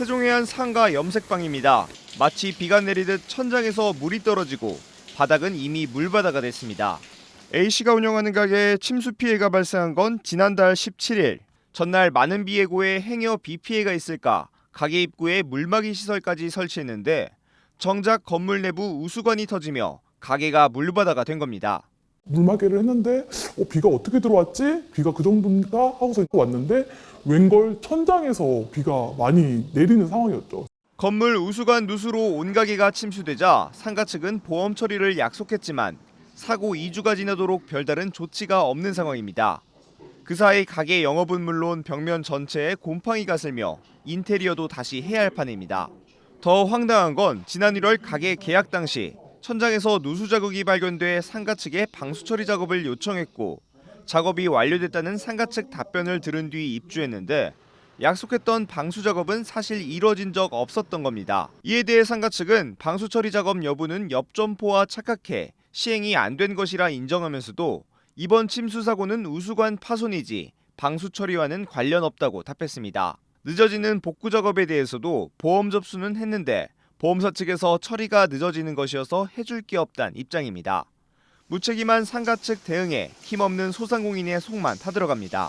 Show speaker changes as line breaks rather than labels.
세종해안 상가 염색방입니다. 마치 비가 내리듯 천장에서 물이 떨어지고 바닥은 이미 물바다가 됐습니다. A씨가 운영하는 가게에 침수 피해가 발생한 건 지난달 17일. 전날 많은 비 예고에 행여 비 피해가 있을까 가게 입구에 물막이 시설까지 설치했는데 정작 건물 내부 우수관이 터지며 가게가 물바다가 된 겁니다.
물막이를 했는데 어, 비가 어떻게 들어왔지? 비가 그 정도인가 하고서 왔는데 웬걸 천장에서 비가 많이 내리는 상황이었죠.
건물 우수관 누수로 온 가게가 침수되자 상가 측은 보험 처리를 약속했지만 사고 2주가 지나도록 별다른 조치가 없는 상황입니다. 그 사이 가게 영업은 물론 벽면 전체에 곰팡이가 슬며 인테리어도 다시 해야 할 판입니다. 더 황당한 건 지난 1월 가게 계약 당시 천장에서 누수 자국이 발견돼 상가 측에 방수 처리 작업을 요청했고 작업이 완료됐다는 상가 측 답변을 들은 뒤 입주했는데 약속했던 방수 작업은 사실 이뤄진 적 없었던 겁니다. 이에 대해 상가 측은 방수 처리 작업 여부는 옆점포와 착각해 시행이 안 된 것이라 인정하면서도 이번 침수 사고는 우수관 파손이지 방수 처리와는 관련 없다고 답했습니다. 늦어지는 복구 작업에 대해서도 보험 접수는 했는데 보험사 측에서 처리가 늦어지는 것이어서 해줄 게 없단 입장입니다. 무책임한 상가 측 대응에 힘없는 소상공인의 속만 타들어갑니다.